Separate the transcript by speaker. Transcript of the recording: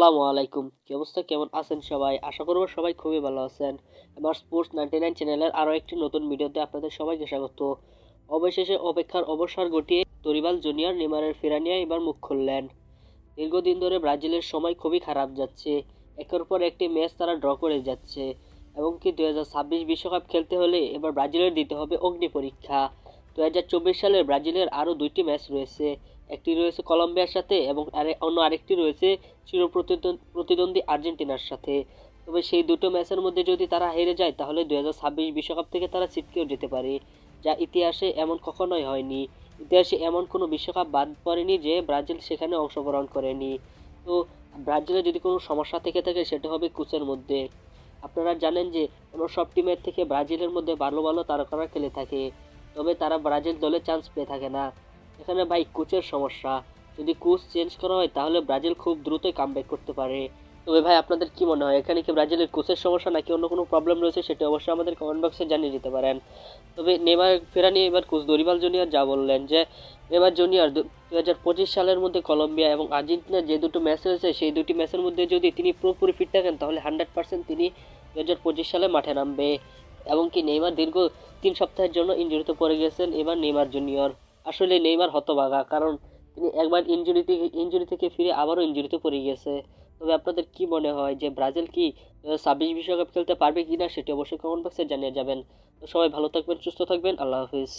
Speaker 1: আসসালামু আলাইকুম। কি অবস্থা? কেমন আছেন সবাই? আশা করব সবাই খুবই ভালো আছেন। আমার স্পোর্টস নাইনটি নাইন চ্যানেলের আরও একটি নতুন ভিডিওতে আপনাদের সবাইকে স্বাগত। অবশেষে অপেক্ষার অবসর ঘটিয়ে তরিবাল জুনিয়র নেমারের ফেরা নিয়ে এবার মুখ খুললেন। দীর্ঘদিন ধরে ব্রাজিলের সময় খুবই খারাপ যাচ্ছে। একের পর একটি ম্যাচ তারা ড্র করে যাচ্ছে। এবং কি ছাব্বিশ বিশ্বকাপ খেলতে হলে এবার ব্রাজিলের দিতে হবে অগ্নি পরীক্ষা। দু হাজার চব্বিশ সালে ব্রাজিলের আরও দুইটি ম্যাচ রয়েছে। একটি রয়েছে কলম্বিয়ার সাথে এবং অন্য আরেকটি রয়েছে চির প্রতিদ্বন্দ্বী- আর্জেন্টিনার সাথে। তবে সেই দুটো ম্যাচের মধ্যে যদি তারা হেরে যায়, তাহলে দু বিশ্বকাপ থেকে তারা ছিটকেও যেতে পারে, যা ইতিহাসে এমন কখনোই হয়নি। ইতিহাসে এমন কোনো বিশ্বকাপ বাদ পড়েনি যে ব্রাজিল সেখানে অংশগ্রহণ করেনি। তো ব্রাজিলের যদি কোনো সমস্যা থেকে থাকে, সেটা হবে কোচের মধ্যে। আপনারা জানেন যে অন্য সব টিমের থেকে ব্রাজিলের মধ্যে ভালো ভালো তারকারা খেলে থাকে, তবে তারা ব্রাজিল দলে চান্স পেয়ে থাকে না। এখানে ভাই কোচের সমস্যা। যদি কোচ চেঞ্জ করা হয়, তাহলে ব্রাজিল খুব দ্রুতই কামব্যাক করতে পারে। তবে ভাই, আপনাদের কি মনে হয়, এখানে কি ব্রাজিলের কোচের সমস্যা নাকি অন্য কোনো প্রবলেম রয়েছে সেটা অবশ্যই আমাদের কমেন্ট বক্সে জানিয়ে দিতে পারেন। তবে নেমার ফেরা নিয়ে এবার কোচ দরিবাল জুনিয়র যা বললেন যে নেমার জুনিয়র দু হাজার পঁচিশ সালের মধ্যে কলম্বিয়া এবং আর্জেন্টিনার যে দুটো ম্যাচ রয়েছে, সেই দুটি ম্যাচের মধ্যে যদি তিনি পুরোপুরি ফিট থাকেন, তাহলে হান্ড্রেড পার্সেন্ট তিনি দু হাজার পঁচিশ সালে মাঠে নামবে। এবং কি নেইমার দীর্ঘ তিন সপ্তাহের জন্য ইঞ্জুরিতে পড়ে গেছেন, এবার নেইমার জুনিয়র। আসলে নেইমার হতভাগা, কারণ তিনি একবার ইঞ্জুরি থেকে ইঞ্জুরি থেকে ফিরে আবারও ইঞ্জুরিতে পড়ে গেছে তবে আপনাদের কি মনে হয় যে ব্রাজিল কি ছাব্বিশ বিশ্বকাপ খেলতে পারবে কি না সেটি অবশ্যই কমেন্ট বক্সে জানিয়ে যাবেন। তো সবাই ভালো থাকবেন, সুস্থ থাকবেন, আল্লাহ হাফিজ।